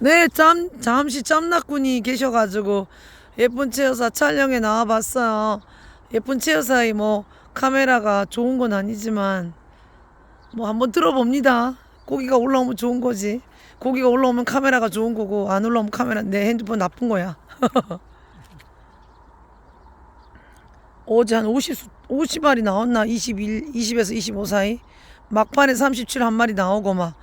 네, 짬, 잠시 짬낙군이 계셔가지고 예쁜 채여사 촬영에 나와봤어요. 예쁜 채여사의 뭐 카메라가 좋은 건 아니지만 뭐 한번 들어봅니다. 고기가 올라오면 좋은 거지. 고기가 올라오면 카메라가 좋은 거고 안 올라오면 카메라 내 핸드폰 나쁜 거야. 어제 한 50, 50마리 나왔나? 21, 20에서 25 사이. 막판에 37 한 마리 나오고 막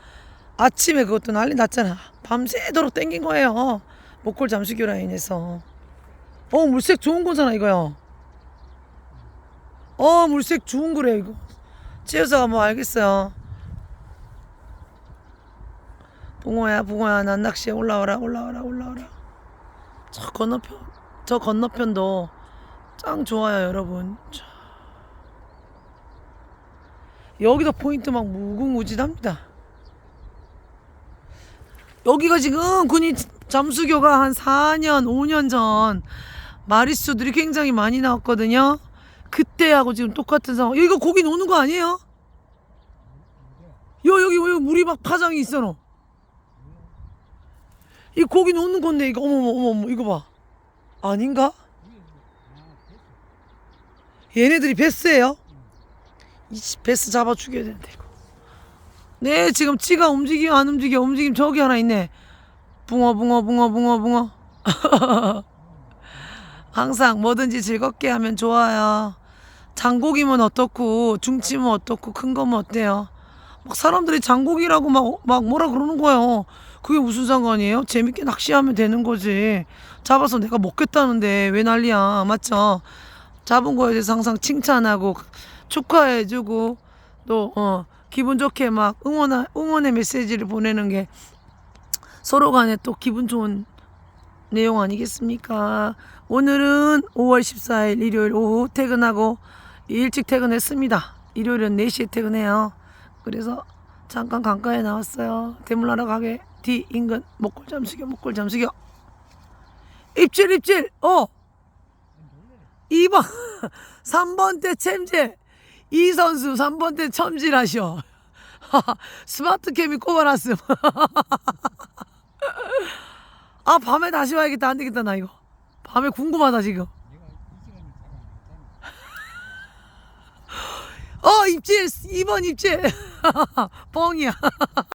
아침에 그것도 난리 났잖아. 밤새도록 땡긴 거예요. 목골 잠수교 라인에서. 어, 물색 좋은 거잖아, 이거요. 어, 물색 좋은 거래, 이거. 지효사가 뭐 알겠어요. 붕어야, 붕어야, 난 낚시에 올라와라, 올라와라, 올라와라. 저 건너편, 저 건너편도 짱 좋아요, 여러분. 자. 여기도 포인트 막 무궁무진합니다. 여기가 지금 군인 잠수교가 한 4년, 5년 전 마리수들이 굉장히 많이 나왔거든요. 그때하고 지금 똑같은 상황. 이거 고기 노는 거 아니에요? 여 여기 왜 물이 막 파장이 있어 너? 이 고기 노는 건데 이거 어머 어머 어머 이거 봐. 아닌가? 얘네들이 베스예요? 이 베스 잡아 죽여야 되는데 이거. 네 지금 찌가 움직여 안 움직여 움직임 저기 하나 있네. 붕어 붕어 붕어 붕어 붕어. 항상 뭐든지 즐겁게 하면 좋아요. 장고기면 어떻고 중치면 어떻고 큰 거면 어때요? 막 사람들이 장고기라고 막, 막 뭐라 그러는 거예요. 그게 무슨 상관이에요? 재밌게 낚시하면 되는 거지. 잡아서 내가 먹겠다는데 왜 난리야? 맞죠? 잡은 거에 대해서 항상 칭찬하고 축하해주고 또 어, 기분 좋게 막 응원 응원의 메시지를 보내는 게 서로 간에 또 기분 좋은 내용 아니겠습니까? 오늘은 5월 14일 일요일 오후 퇴근하고 일찍 퇴근했습니다. 일요일은 4시에 퇴근해요. 그래서 잠깐 강가에 나왔어요. 대물나라 가게 뒤 인근 목골 잠수교 목골 잠수교 입질 입질 어 2번 3번 때 챔질 이 선수 3번 때 첨질하셔. 스마트 캠이 꼽아놨음. 아 밤에 다시 와야겠다. 안 되겠다 나 이거. 밤에 궁금하다 지금. 어 입질. 2번 입질. 뻥이야